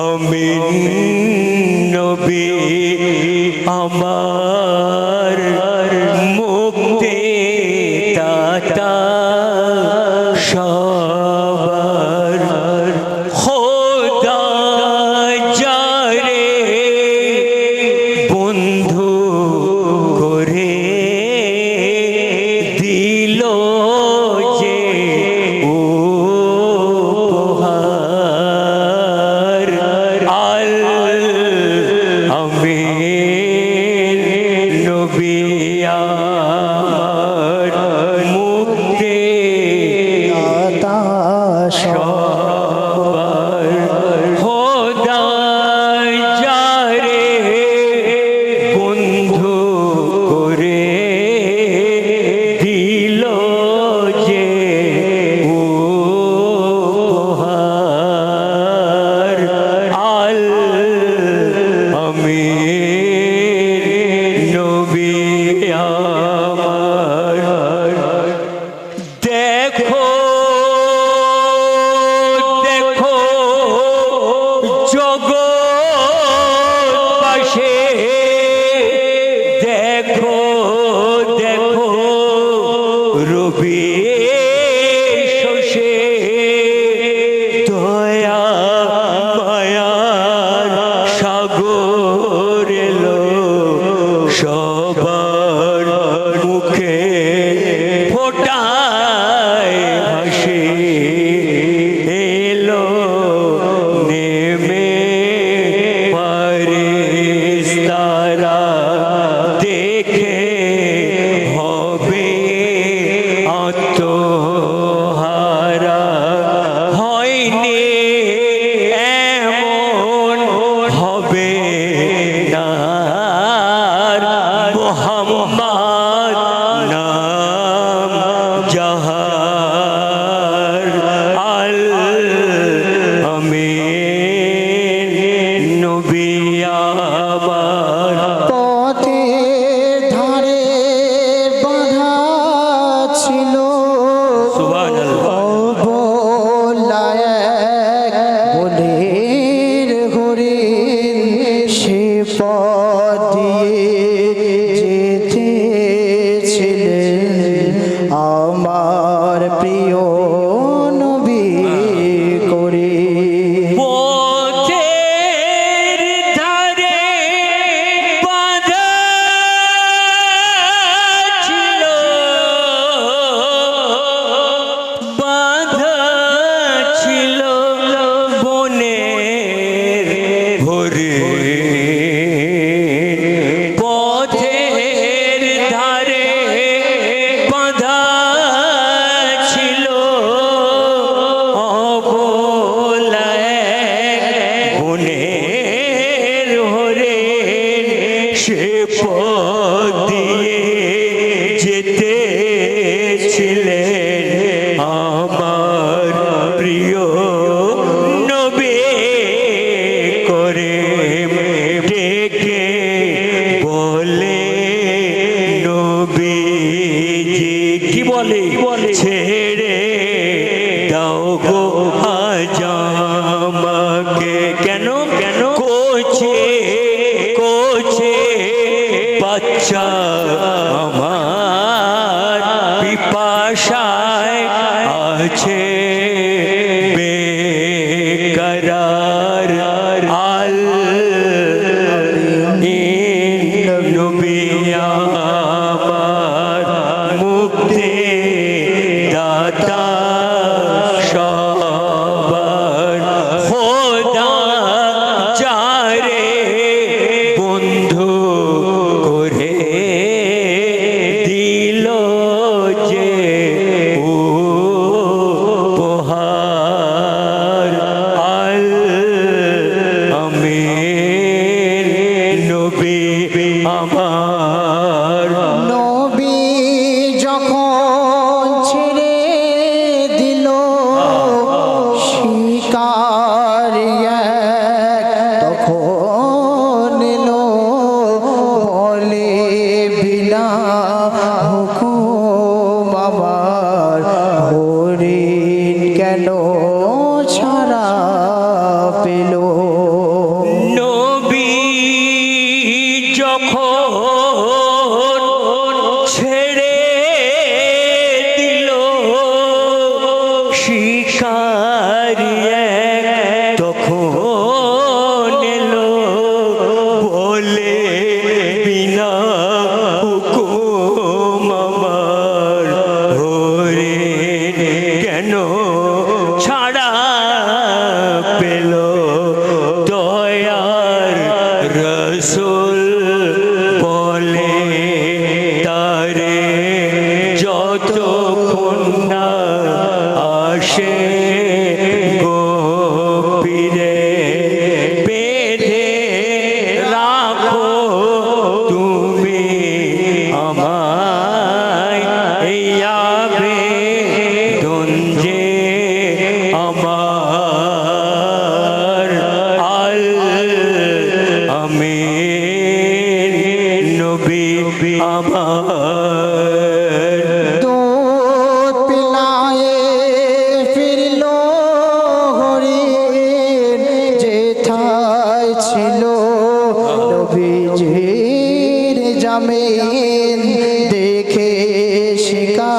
আমিন নবী আমার সে সে গোপীরে বেঁধে রাখো তুমি আমায়। ইয়াবে দঞ্জে আমার আল আমি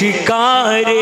शिकारे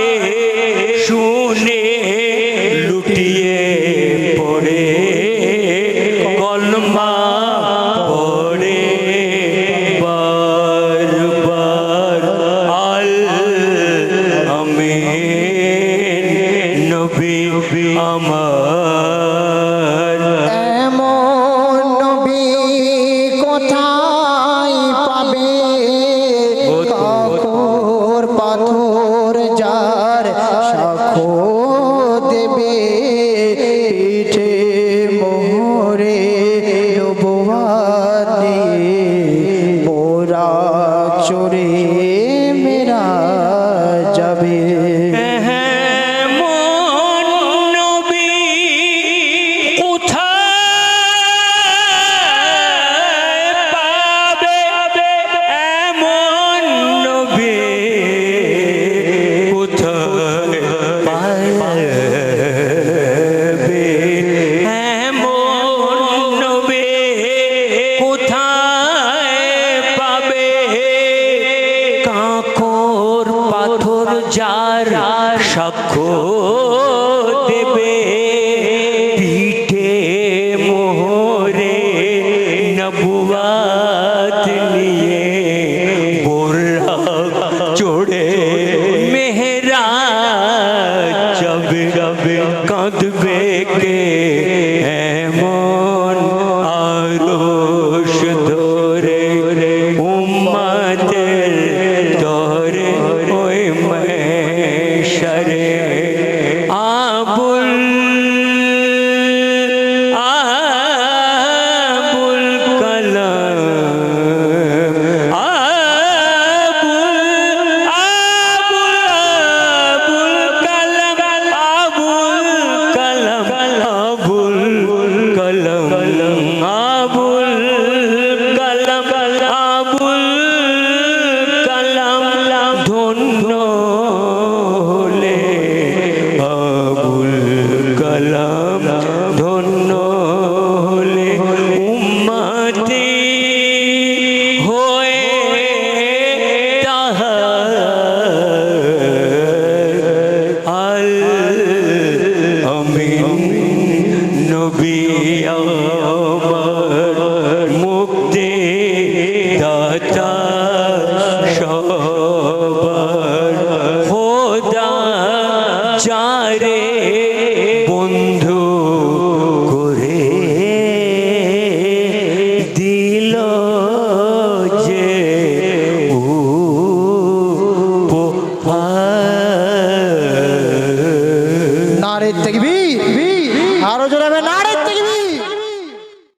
রে